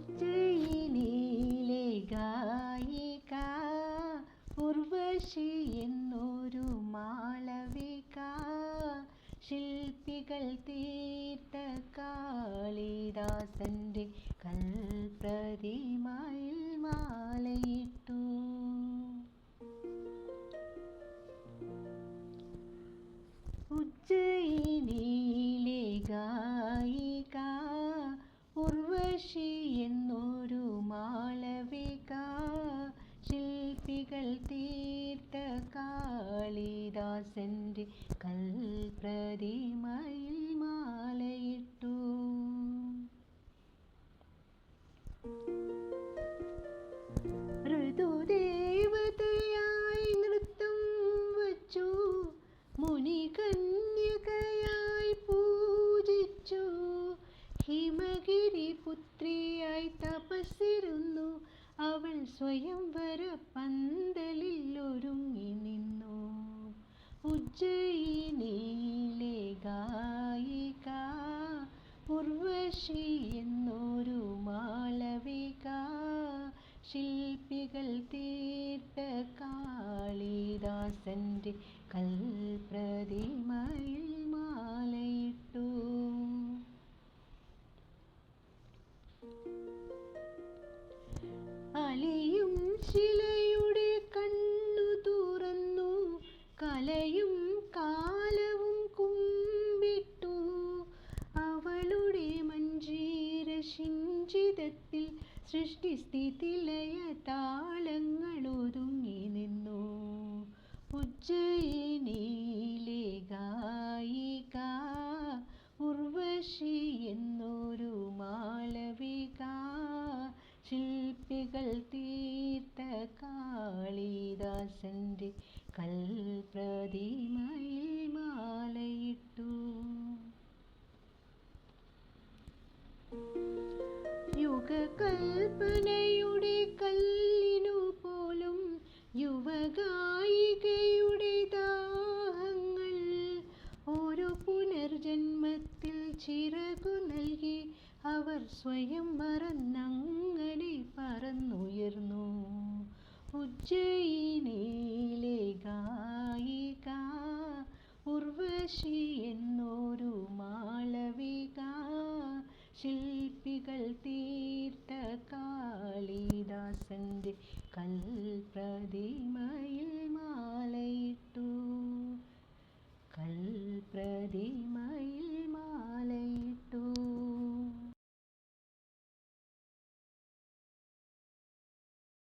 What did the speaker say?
ഉജ്ജയിനിയിലെ ഗായിക ഉർവശി എന്നൊരു മാളവിക. ശില്പികൾ തീർത്ത കാളിദാസന്റെ കൽപ്രതിമയിൽ മാലയിട്ടു. ഉജ്ജയിനിയിലെ ഗായിക ഉർവശി എന്നൊരു മാളവിക. ശില്പികൾ തീർത്ത കാളിദാസന്റെ കൽപ്രതിമയിൽ മാലയിട്ടു. സ്വയംവര പന്തലിൽ ഒരുങ്ങി നിന്നു. ഉജ്ജയിനിയിലെ ഗായിക ഉർവശി എന്നൊരു മാളവിക. ശില്പികൾ തീർത്ത കാളിദാസന്റെ കൽപ്രതിമയിൽ കലയും കാലവും കുമ്പിട്ടു. അവളുടെ മഞ്ജീര ശിഞ്ചിതത്തിൽ സൃഷ്ടിസ്ഥിതിലയ താളങ്ങൾ ഒതുങ്ങി നിന്നു. ഉജ്ജയിനിയിലെ ഗായിക ഉർവശി എന്നൊരു മാളവിക. ശില്പികൾ തീർത്ത കാളിദാസന്റെ കൽപ്രതിമയിൽ മാലയിട്ടു. യുഗകൽപ്പനയുടെ കല്ലിനു പോലും യുവഗായികയുടെ ദാഹങ്ങൾ ഓരോ പുനർജന്മത്തിൽ ചിറകു നൽകി അവർ സ്വയം മറന്നങ്ങനെ പറന്നുയർന്നു. ഉജ്ജയിനിയിലെ ഗായിക ഉർവശി എന്നൊരു മാളവിക ശില്പികൾ തീർത്ത കാളിദാസന്റെ കൽപ്രതിമയിൽ